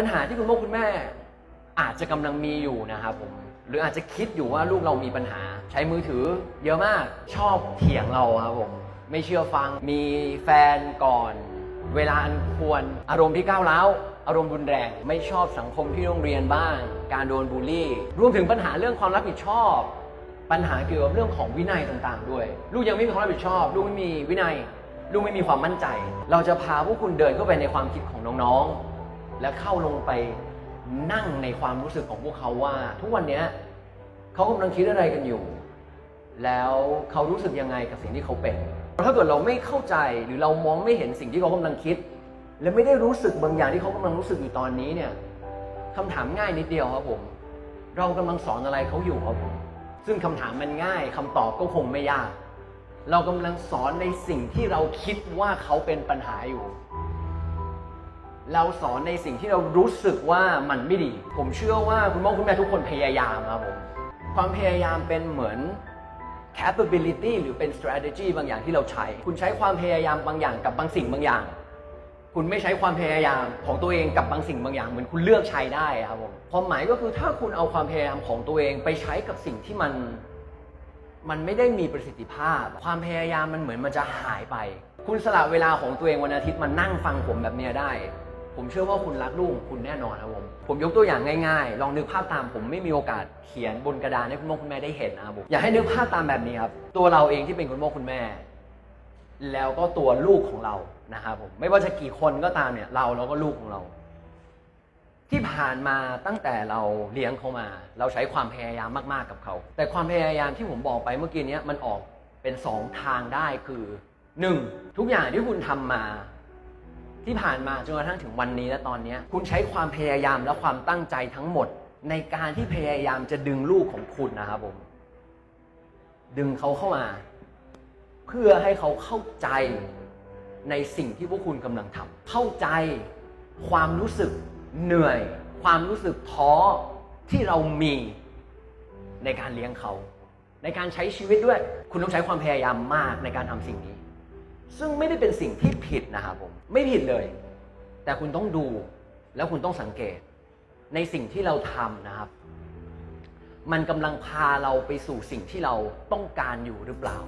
ปัญหาที่คุณพ่อคุณแม่อาจจะกำลังมีอยู่นะครับผมหรืออาจจะคิดอยู่ว่าลูกเรามีปัญหา ใช้มือถือเยอะมากชอบเถียงเราครับผมไม่เชื่อฟังมีแฟนก่อน เวลาอันควรอารมณ์ที่ก้าวร้าวอารมณ์รุนแรง ไม่ชอบสังคมที่โรงเรียนบ้าง การโดนบูลลี่ รวมถึงปัญหาเรื่องความรับผิดชอบ ปัญหาเกี่ยวกับเรื่องของวินัยต่างๆ ด้วย ลูกยังไม่มีความรับผิดชอบ ลูกไม่มีวินัย ลูกไม่มีความมั่นใจ เราจะพาพวกคุณเดินเข้าไปในความคิดของน้องๆ และเข้าลงไปนั่งในความรู้สึกของพวกเขาว่า ทุกวันนี้เขากำลังคิดอะไรกันอยู่ แล้วเขารู้สึกยังไงกับสิ่งที่เขาเป็น ถ้าเกิดเราไม่เข้าใจหรือเรามองไม่เห็นสิ่งที่เขากำลังคิด และไม่ได้รู้สึกบางอย่างที่เขากำลังรู้สึกอยู่ตอนนี้เนี่ยคำถามง่ายนิดเดียวครับผม เรากำลังสอนอะไรเขาอยู่ครับผม ซึ่งคำถามมันง่ายคำตอบก็คงไม่ยาก เรากำลังสอนในสิ่งที่เราคิดว่าเขาเป็นปัญหาอยู่ เราสอนในสิ่งที่เรารู้สึกว่ามันไม่ดี ผมเชื่อว่าคุณพ่อคุณแม่ทุกคนพยายามครับผม ความพยายามเป็นเหมือน capability หรือเป็น strategy บางอย่างที่เราใช้ คุณใช้ความพยายามบางอย่างกับบางสิ่งบางอย่าง คุณไม่ใช้ความพยายามของตัวเองกับบางสิ่งบางอย่างเหมือนคุณเลือกใช้ได้ครับผม ความหมายก็คือถ้าคุณเอาความพยายามของตัวเองไปใช้กับสิ่งที่มันมันไม่ได้มีประสิทธิภาพ ความพยายามมันเหมือนมันจะหายไป คุณสละเวลาของตัวเองวันอาทิตย์มานั่งฟังผมแบบนี้ได้ ผมเชื่อว่าคุณรักลูกของคุณแน่นอนครับผม ผมยกตัวอย่างง่ายๆ ลองนึกภาพตามผมไม่มีโอกาสเขียนบนกระดานให้คุณพ่อคุณแม่ได้เห็นนะครับผมอยากให้นึกภาพตามแบบนี้ครับ ตัวเราเองที่เป็นคุณพ่อคุณแม่ แล้วก็ตัวลูกของเรานะครับผมไม่ว่าจะกี่คนก็ตามเนี่ยเราแล้วก็ลูกของเรา ที่ผ่านมาตั้งแต่เราเลี้ยงเขามา เราใช้ความพยายามมากๆกับเขา แต่ความพยายามที่ผมบอกไปเมื่อกี้เนี้ยมันออกเป็นสองทางได้คือหนึ่งทุกอย่างที่คุณทำมา ที่ผ่านมาจนกระทั่งถึงวันนี้และตอนนี้ คุณใช้ความพยายามและความตั้งใจทั้งหมด ในการที่พยายามจะดึงลูกของคุณนะครับผม ดึงเขาเข้ามา เพื่อให้เขาเข้าใจในสิ่งที่พวกคุณกำลังทำเข้าใจความรู้สึกเหนื่อย ความรู้สึกท้อที่เรามีในการเลี้ยงเขา ในการใช้ชีวิตด้วย คุณต้องใช้ความพยายามมากในการทำสิ่งนี้ ซึ่งไม่ได้เป็นสิ่งที่ผิดนะครับผมไม่ผิดเลย แต่คุณต้องดูแล้วคุณต้องสังเกต ในสิ่งที่เราทำนะครับ มันกำลังพาเราไปสู่สิ่งที่เราต้องการอยู่หรือเปล่า